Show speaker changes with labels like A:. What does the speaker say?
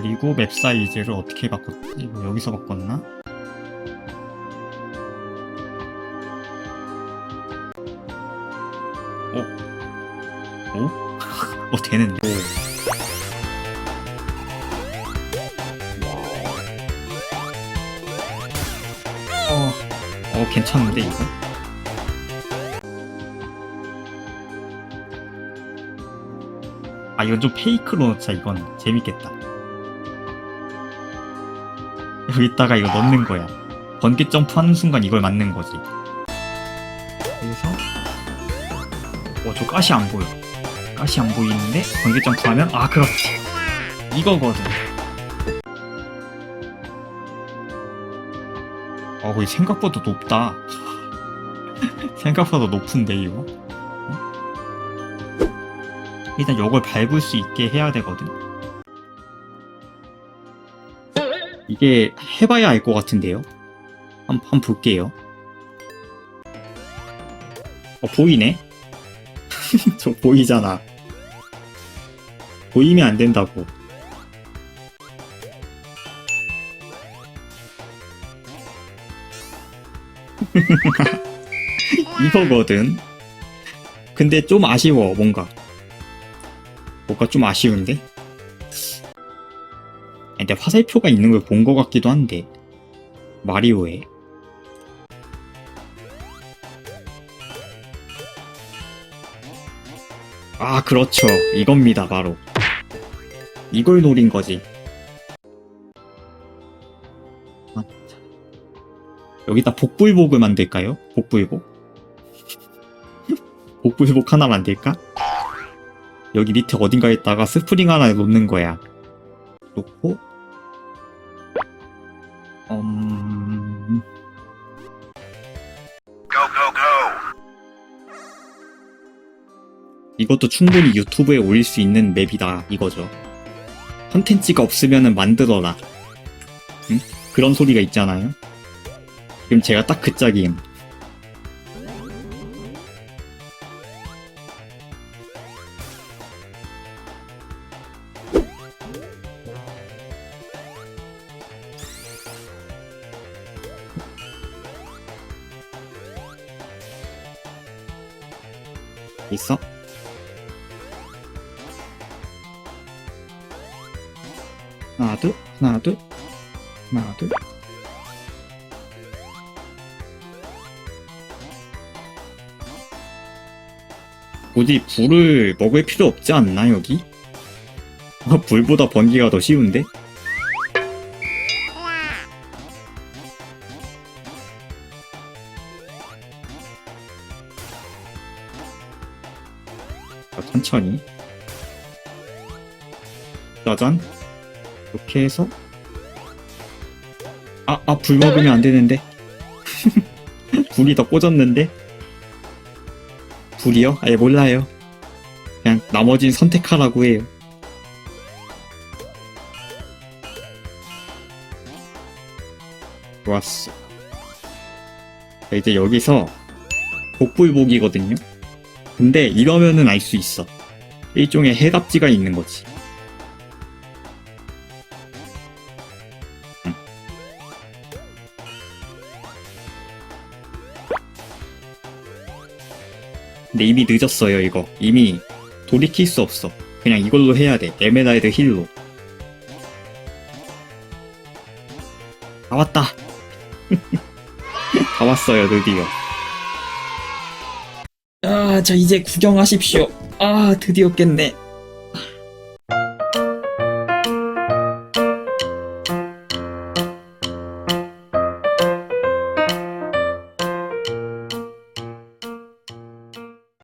A: 그리고 맵 사이즈를 어떻게 바꿨지? 이거 여기서 바꿨나? 어? 어? 어 되는데? 어, 어 괜찮은데 이거? 아 이건 좀 페이크로 넣자 이건 재밌겠다 여기다가 이거 넣는 거야. 번개 점프 하는 순간 이걸 맞는 거지. 그래서 어저 가시 안 보여. 가시 안 보이는데 번개 점프 하면 아 그렇지. 이거거든. 아 거의 생각보다 높다. 생각보다 높은데 이거? 일단 이걸 밟을 수 있게 해야 되거든. 이게 해봐야 알 것 같은데요. 한, 한 볼게요. 어, 보이네? 저 보이잖아. 보이면 안 된다고. 이거거든. 근데 좀 아쉬워, 뭔가. 뭔가 좀 아쉬운데? 근데 화살표가 있는 걸 본 것 같기도 한데 마리오에 아 그렇죠 이겁니다 바로 이걸 노린 거지 아, 참. 여기다 복불복을 만들까요? 복불복? 복불복 하나 만들까? 여기 밑에 어딘가에다가 스프링 하나 놓는 거야. 놓고, 음, 이것도 충분히 유튜브에 올릴 수 있는 맵이다 이거죠. 컨텐츠가 없으면 만들어라. 응? 그런 소리가 있잖아요. 지금 제가 딱 그 짝임. 있어? 하나 둘 하나 둘 하나 둘 굳이 불을 먹을 필요 없지 않나 여기? 어, 불보다 번기가 더 쉬운데? 자, 천천히. 짜잔. 이렇게 해서. 아, 아, 불 먹으면 안 되는데. 불이 더 꽂았는데. 불이요? 아예 몰라요. 그냥 나머진 선택하라고 해요. 좋았어. 자, 이제 여기서 복불복이거든요 근데 이러면은 알 수 있어. 일종의 해답지가 있는 거지. 응. 근데 이미 늦었어요, 이거. 이미 돌이킬 수 없어. 그냥 이걸로 해야 돼. 에메랄드 힐로. 다 왔다. 다 왔어요, 드디어. 아, 자 이제 구경하십시오. 아, 드디어 깼네.